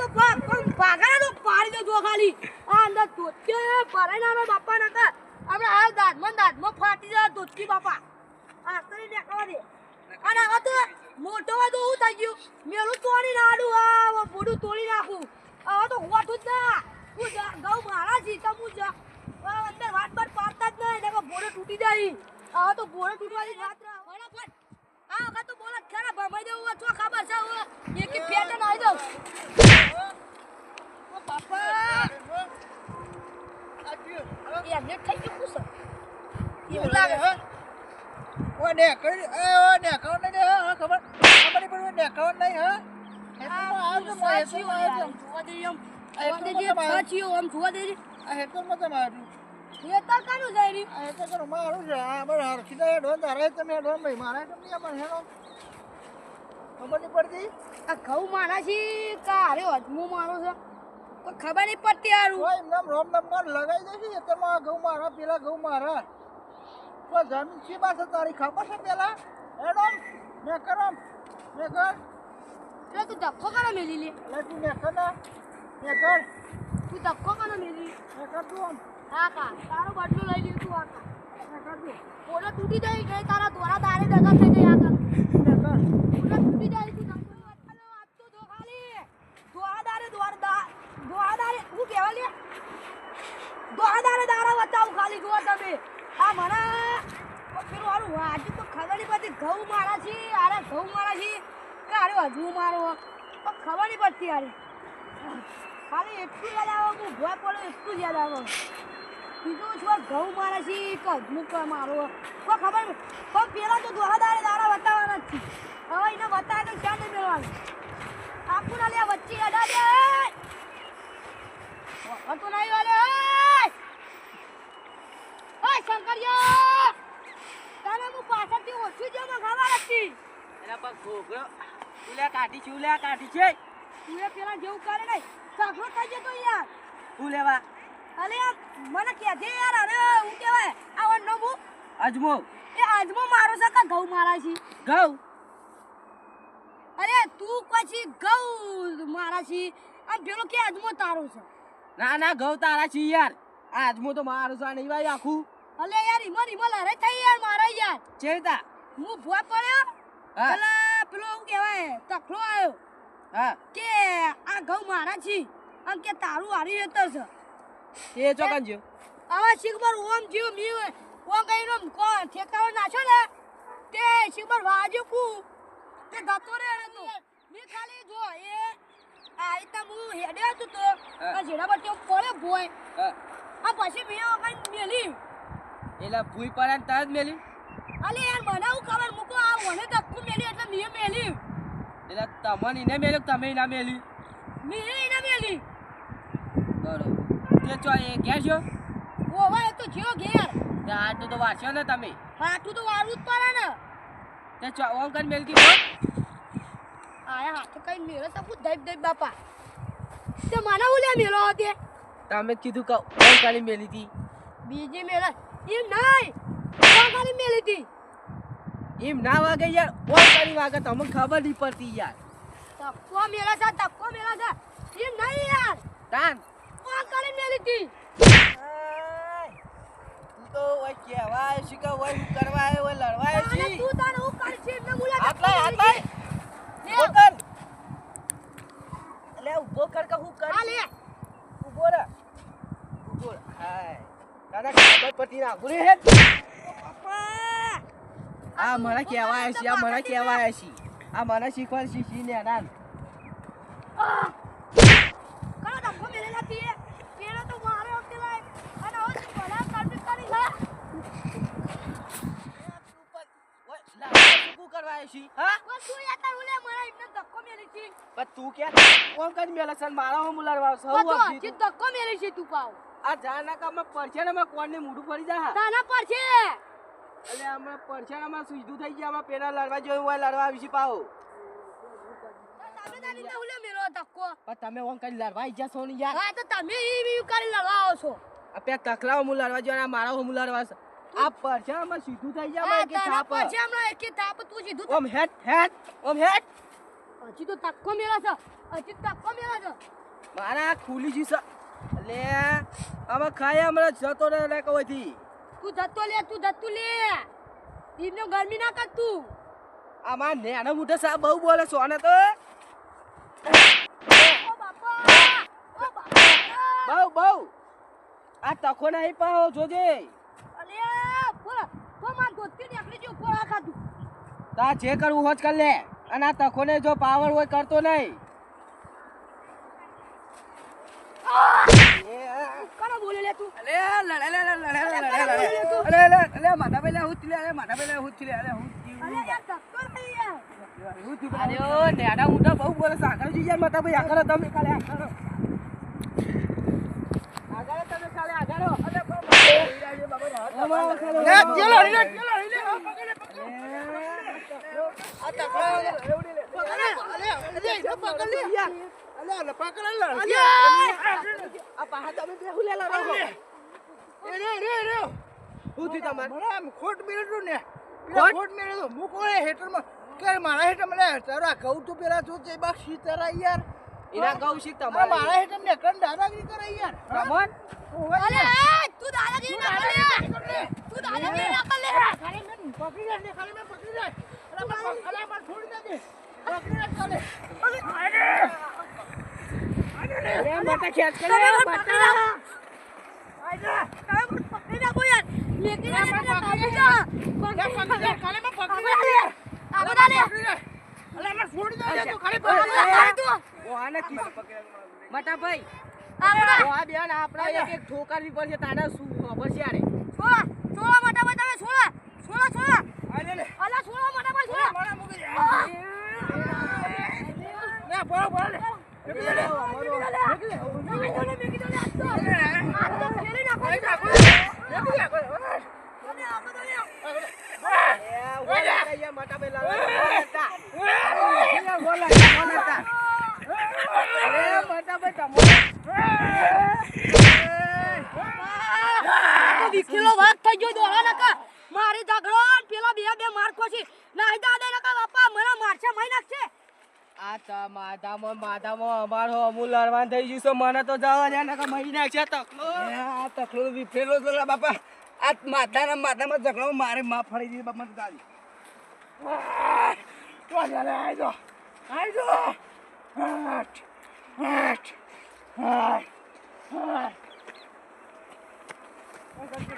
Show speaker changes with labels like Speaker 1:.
Speaker 1: તો કોણ તો પાડી દેજો ખાલી. આ અંદર ધોતકે ભરાઈને આવે બાપા ના કા આપણે આ દાંતમાં ને દાંતમાં ફાટી જાય ધોતકી બાપા. આ દેખાવા દે. અને હવે તો મોટો હોય તો થઈ ગયું. મેલું તોડી નાડું આ બુડું તોડી નાખું. હવે તો હોઠું જ ના. હું ગૌ મારા જી. તો હું અંદર વાત બાત પાડતા જ નહીં એટલે બોડો તૂટી જાય. હવે તો બોડો તૂટવાની વાત ના. ફટાફટ આ વખત તો બોલા ખરા. ભમાઈ દેવું તો ખબર છે. એક એક ફેટે નાઈ દઉં ઓ બાપા એ થઈ ગયું પૂછો. એવું લાગે છે?
Speaker 2: ઓય નેકળ એ ઓય નેકળ નહીં ને હા ખબર? ખબર નહીં પડી નહીં હા. હેતર કરો પણ હેડો ખબર નહીં પડતી?
Speaker 1: આ ઘઉં મારા છે કારે હજમું મારો છે. કોઈ ખબર નહીં પડતી હારું.
Speaker 2: ઓય એમને રોમ નંબર લગાવી દેશે તેમાં ઘઉં મારા પેલા ઘઉં મારા. તો જમીન છે પાસે તારી ખબર છે પેલા? એડમ ને કરો ને કર
Speaker 1: એટલે તું ધક્કો કરો મેલી લે?
Speaker 2: એટલે તું ને કર ને ને કર
Speaker 1: તું ધક્કો કરો મેલી
Speaker 2: ને કર તું આમ.
Speaker 1: હા કા. તારો બદલો લઈ લીધું તું આ કા.
Speaker 2: ને તું.
Speaker 1: ઓલા તૂટી જાય ગઈ તારા દ્વારા દારે દગા થઈ ગઈ આ કા
Speaker 2: ને કર
Speaker 1: ઓલા તૂટી જાય તું ધક્કો વાતનો આપતો જો ખાલી દ્વારા દારે દ્વાર દા દ્વારા દારે હું કહેવા લે દ્વારા દારા બતાવું ખાલી, જુઓ તમે. આ મને પેલું હારું વાજુ તો ખબર નહીં પડતી, ઘઉં મારા છે, આરે ઘઉં મારા છે. કે અરે હજુ મારો. તો ખબર નહીં પડતી ખાલી એટલું યાદ આવે ભોય પડ્યો એટલું યાદ આવે. બીજું છું ઘઉં મારા છે કે હજમું કે મારો. કોઈ ખબર પણ પેલા તો દોહાદારે દારા બતાવવાના જ છે. હવે એને બતાવે તો ક્યાં નહીં મેળવાનું? આપું ના લે વચ્ચે અડા દે હતો નહીં વાલે ઓય! શંકરિયા! તને હું પાછળથી ઓછું જો માં ખબર હતી
Speaker 3: એના પર ઘોઘરો ઉલ્યા કાઢી છે ઉલ્યા કાઢી છે.
Speaker 1: તું એ પેલા જેવું કરે નહીં. સગડો થઈ જતો યાર.
Speaker 3: હું લેવા?
Speaker 1: અલે મને કહેજે યાર અરે હું કહેવાય આ વન નમું
Speaker 3: અજમો.
Speaker 1: એ અજમો મારો છે કે ઘઉં મારા છે?
Speaker 3: ઘઉં?
Speaker 1: અરે તું પછી ઘઉં મારા છે. આ પેલો કે આજમો તારો છે?
Speaker 3: ના ના ઘઉં તારા છે યાર. આજ હું તો મારું છે આ નહીં ભાઈ આખું.
Speaker 1: અલે યાર ઈમો ઈમો લડે થઈ યાર મારા યાર.
Speaker 3: ચેતા
Speaker 1: હું ભોય પડ્યો?
Speaker 3: હા.
Speaker 1: પેલા પેલો શું કહેવાય તકલો આવ્યો
Speaker 3: હા.
Speaker 1: કે આ ઘઉં મારા છે અને કે તારું હારી હેતર છે.
Speaker 3: તે ચોકન જો
Speaker 1: હવે શીખબર ઓમ જીવ મી ઓમ કહીનો કો ના નાખ્યો ને તે શીખબર વાજુ કુ. તે ગતો રે તો મી ખાલી જો એ આ રીતના હું હેડે હતો તો. આ જેડા પર કેવું પડે ભોય. આ પછી મેં કઈ મેલી.
Speaker 3: એટલે ભૂઈ પડે ને તરત મેલી?
Speaker 1: અલે યાર મને હું ખબર? મૂકો આ મને ધક્કુ મેલી એટલે મેં મેલી.
Speaker 3: એટલે તમને એને મેલ્યો તમે ના મેલી?
Speaker 1: મેં એને મેલી.
Speaker 3: બરોબર. તે ચો એ ઘેર છો?
Speaker 1: ઓવા એ તો જ્યો ઘેર.
Speaker 3: તે આટલું તો વાંચ્યો ને તમે?
Speaker 1: આટલું તો વારું જ પડે ને.
Speaker 3: તે ચો ઓમ કન મેલકી
Speaker 1: આયા હાથે કઈ મેળો તો દઈ દઈબ બાપા. તે મને હું મેળો તે
Speaker 3: તમે કીધું કે ઓમ કરી મેલી હતી.
Speaker 1: બીજી મેળા એમ નહીં. ખાલી મેલી હતી.
Speaker 3: એમ ના વાગે યાર ઓમ કરી વાગે તમને ખબર નહીં પડતી યાર.
Speaker 1: તક્કો મેળા છે તક્કો મેળા છે. એમ નહીં યાર.
Speaker 3: તાન.
Speaker 1: ખાલી મેલી હતી.
Speaker 3: તું તો ઓય કહેવાય કે ઓય હું કરવા આવ્યો ઓય લડવા આવ્યો
Speaker 1: તું તારે હું કરી છે એમને મુલા
Speaker 3: આટલા આટલા
Speaker 1: લે
Speaker 3: ઊભો કર લે ઊભો કર કે હું
Speaker 1: આ લે
Speaker 3: કરી ઊભો રે ઊભો રે હાય દાદા ગુરે હે આ મને કહેવાય છે આ મને કહેવાય છે. આ મને શીખવાનું શીખી ને નાન.
Speaker 1: ધક્કો મેલેલા તીએ પેલો તો
Speaker 3: કે કોમ કરી મેલે છે મારા હું મુલારવા સૌ.
Speaker 1: ધક્કો મેલી છે તું પાવ.
Speaker 3: આ જાના કામ પડશે ને કોણ ને મોઢું પડી જા
Speaker 1: તાના પરછે
Speaker 3: એટલે પડશે ને સીધું થઈ ગયા આમાં પેલા લડવા જોયું હોય લડવા આવી છે પાહો.
Speaker 1: તમે
Speaker 3: ઓન કરી લડવા આવી જશો ને યાર?
Speaker 1: હા તો તમે ઈ કરી લડવા આવો છો.
Speaker 3: આ પે તકલાઓ હું લડવા જોયા મારા હું લડવા છે. આ આમાં સીધું થઈ ગયા આમાં થાપ?
Speaker 1: પર છે હમણાં એકે થાપ તું સીધું
Speaker 3: ઓમ હેટ હેટ ઓમ હેટ.
Speaker 1: હજી તો તક્કો મેળા છે હજી તક્કો મેળા છે.
Speaker 3: મારા ખુલી જશે લે અમે ખાય હમણાં જતો રે લે કવથી
Speaker 1: તું જતો લે તું જતો લે. ઈનો ગરમી ના કર તું.
Speaker 3: આમાં નેનો મોટો સા બહુ બોલે સોને તો. બહુ બહુ. આ તખો નહીં પાહો જોજે.
Speaker 1: તો માર ગોતી નીકળી જો
Speaker 3: કરવું હોજ કર લે. અને આ તખોને જો પાવર હોય કરતો નહીં.
Speaker 1: કોને બોલે લે તું
Speaker 3: અલે લડે લે લડે લડે અલે અલે માથા પેલા હું લે અલે માથા પેલા હું લે અલે હું
Speaker 1: અલે યાર ધક્કો નહીં યાર
Speaker 3: અરે ઓ નેડા મોટા બહુ બોલે છે આગળ જઈ જાય ભાઈ આગળ તમે કાલે આગળ આગળ તમે કાલે આગળ અલે
Speaker 2: લે ચલો લે ચલો લે પકડે પકડે આ તકડે પકડે અલે અલે પકડ લે યાર અલે અલે પકડ
Speaker 3: આ પાહા તમે બેહુ લે લાવો
Speaker 2: એ રે રે રે
Speaker 3: હું થી તમાર?
Speaker 2: મને આમ ખોટ મેળ્યું ને.
Speaker 3: ખોટ?
Speaker 2: મેળ્યું હું કોણે હેઠળમાં કે મારા હેઠળ મને તારા કહું તું પેલા તું તે બા સી યાર.
Speaker 3: એના કહું
Speaker 2: મારા
Speaker 3: તમારે.
Speaker 2: મારા હેઠળ ને કણ દાદાગીરી કરે યાર.
Speaker 3: રમણ?
Speaker 1: અલે તું દાદાગીરી ના કર તું દાદાગીરી ના કર
Speaker 2: ખાલી મેં પકડી લે ને ખાલી મેં પકડી લે. અરે મને અરે મને છોડી દે પકડી લે ચાલે
Speaker 3: અરે મોટા ભાઈ આપડા એક એક ઠોકારવી પડશે તારા શું ખબર છે યાર
Speaker 1: છોડા. છોડા મોટા ભાઈ તમે છોડા. છોડા, છોડા.
Speaker 2: અરે લે
Speaker 1: અલા, છોડા મોટા ભાઈ, છોડા.
Speaker 2: મને મૂકી દે લે બોલો બોલો લે મૂકી દે લે મૂકી દે લે
Speaker 1: મેકી દો લે, મેકી દો લે, આ તો. આ તો ફેરી નાખો.
Speaker 2: મૂકી દે
Speaker 1: તમે આગળ દો લે.
Speaker 3: એ ઓલા કઈયા મોટા ભાઈ લાવા બોલતા બોલા બોલતા અરે મોટા ભાઈ તમારે
Speaker 1: તો વિખેલો વાત થઈ ગયો દોડા નકા. મારી ઝઘડો પેલા બે બે માર ખોસી નાઈ દાદા નકા બાપા મને મારશે મહી નાખશે.
Speaker 3: આ તા માધામાં માધામાં અમારો અમૂલ લડવાન થઈ ગયું છે. મને તો જવા દે નકા મહિના છે તકલો.
Speaker 2: આ તકલો વિફરેલો તો બાપા. આ માથાના માથામાં ઝઘડો મારે માં ફળી દીધી બાપા મને ગાલી તો આઈ જો આઈ જો આઠ આઠ આઠ આઠ.